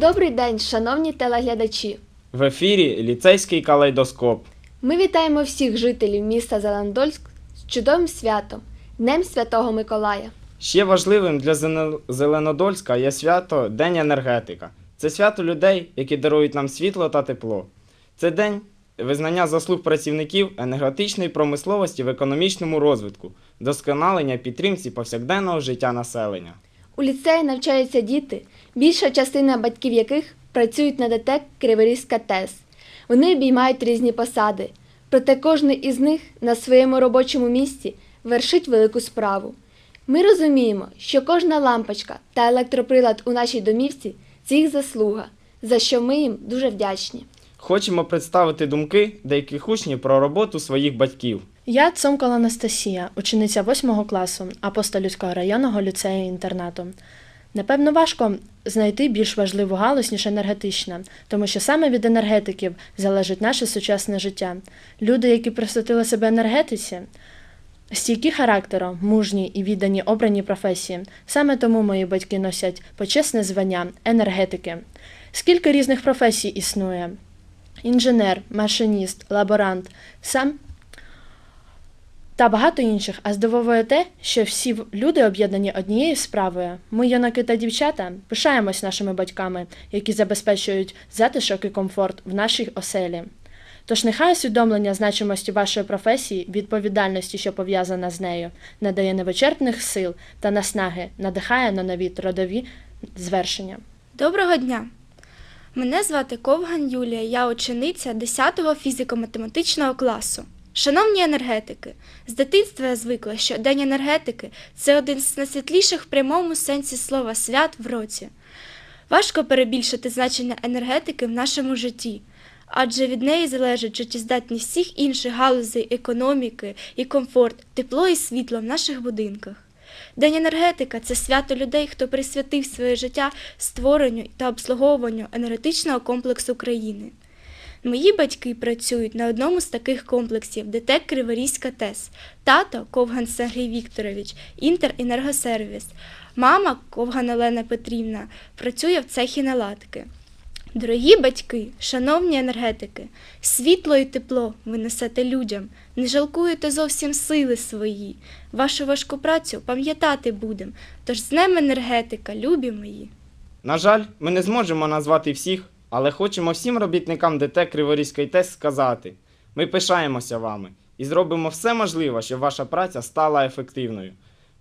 Добрий день, шановні телеглядачі! В ефірі ліцейський калейдоскоп. Ми вітаємо всіх жителів міста Зеландольськ з чудовим святом Днем Святого Миколая. Ще важливим для Зеленодольська є свято День енергетика. Це свято людей, які дарують нам світло та тепло. Це день визнання заслуг працівників енергетичної промисловості в економічному розвитку, досконалення підтримці повсякденного життя населення. У ліцеї навчаються діти, більша частина батьків яких працюють на ДТЕК Криворізька ТЕС. Вони обіймають різні посади, проте кожен із них на своєму робочому місці вершить велику справу. Ми розуміємо, що кожна лампочка та електроприлад у нашій домівці це їх заслуга, за що ми їм дуже вдячні. Хочемо представити думки деяких учнів про роботу своїх батьків. Я Цомкала Анастасія, учениця 8 класу Апостолівського районного ліцею інтернату. Напевно, важко знайти більш важливу галузь, ніж енергетична, тому що саме від енергетиків залежить наше сучасне життя. Люди, які присвятили себе енергетиці, стійкі характером, мужні і віддані обрані професії. Саме тому мої батьки носять почесне звання енергетики. Скільки різних професій існує? Інженер, машиніст, лаборант. Сам та багато інших. А здивовує те, що всі люди об'єднані однією справою. Ми, юнаки та дівчата, пишаємось нашими батьками, які забезпечують затишок і комфорт в нашій оселі. Тож нехай усвідомлення значимості вашої професії, відповідальності, що пов'язана з нею, надає невичерпних сил та наснаги, надихає на нові трудові звершення. Доброго дня! Мене звати Ковган Юлія, я учениця 10-го фізико-математичного класу. Шановні енергетики, з дитинства я звикла, що День енергетики це один з найсвітліших в прямому сенсі слова свят в році. Важко перебільшити значення енергетики в нашому житті, адже від неї залежить життєздатність всіх інших галузей економіки і комфорт, тепло і світло в наших будинках. День енергетика це свято людей, хто присвятив своє життя створенню та обслуговуванню енергетичного комплексу країни. Мої батьки працюють на одному з таких комплексів ДТЕК Криворізька ТЕС, тато Ковган Сергій Вікторович, Інтеренергосервіс, мама Ковган Олена Петрівна працює в цехі наладки. Дорогі батьки, шановні енергетики, світло і тепло ви несете людям, не жалкуєте зовсім сили свої. Вашу важку працю пам'ятати будем. Тож з днем енергетика, любі мої. На жаль, ми не зможемо назвати всіх, але хочемо всім робітникам ДТ Криворізької ТЕС сказати: ми пишаємося вами і зробимо все можливе, щоб ваша праця стала ефективною.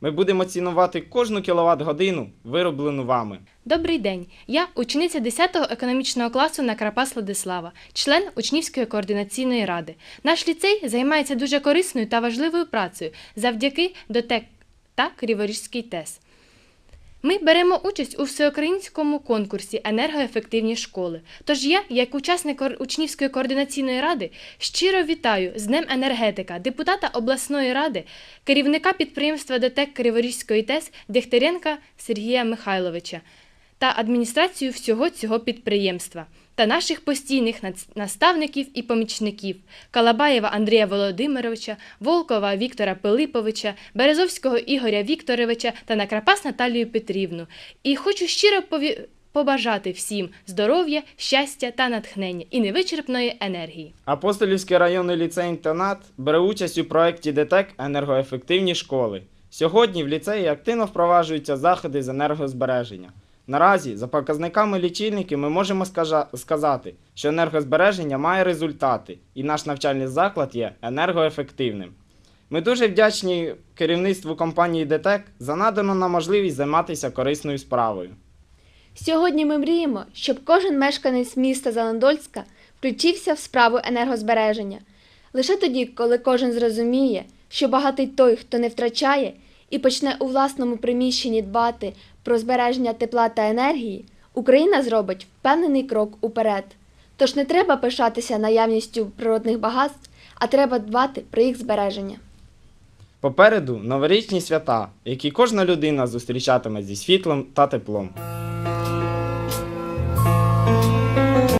Ми будемо цінувати кожну кіловат годину, вироблену вами. Добрий день. Я учениця 10-го економічного класу Накрапас Владислава, член учнівської координаційної ради. Наш ліцей займається дуже корисною та важливою працею завдяки ДОТЕК та Криворізький ТЕС. Ми беремо участь у всеукраїнському конкурсі енергоефективні школи. Тож я, як учасник учнівської координаційної ради, щиро вітаю з Днем енергетика, депутата обласної ради, керівника підприємства ДТЕК Криворізької ТЕС Дегтяренка Сергія Михайловича та адміністрацію всього цього підприємства та наших постійних наставників і помічників Калабаєва Андрія Володимировича, Волкова Віктора Пилиповича, Березовського Ігоря Вікторовича та Накрапас Наталію Петрівну. І хочу щиро пові- побажати всім здоров'я, щастя та натхнення і невичерпної енергії. Апостолівський районний ліцей-інтернат бере участь у проєкті ДТЕК енергоефективні школи. Сьогодні в ліцеї активно впроваджуються заходи з енергозбереження. Наразі, за показниками лічильників, ми можемо сказати, що енергозбереження має результати, і наш навчальний заклад є енергоефективним. Ми дуже вдячні керівництву компанії ДТЕК за надану нам можливість займатися корисною справою. Сьогодні ми мріємо, щоб кожен мешканець міста Зеландольська включився в справу енергозбереження. Лише тоді, коли кожен зрозуміє, що багатий той, хто не втрачає, і почне у власному приміщенні дбати про збереження тепла та енергії, Україна зробить впевнений крок уперед. Тож не треба пишатися наявністю природних багатств, а треба дбати про їх збереження. Попереду новорічні свята, які кожна людина зустрічатиме зі світлом та теплом.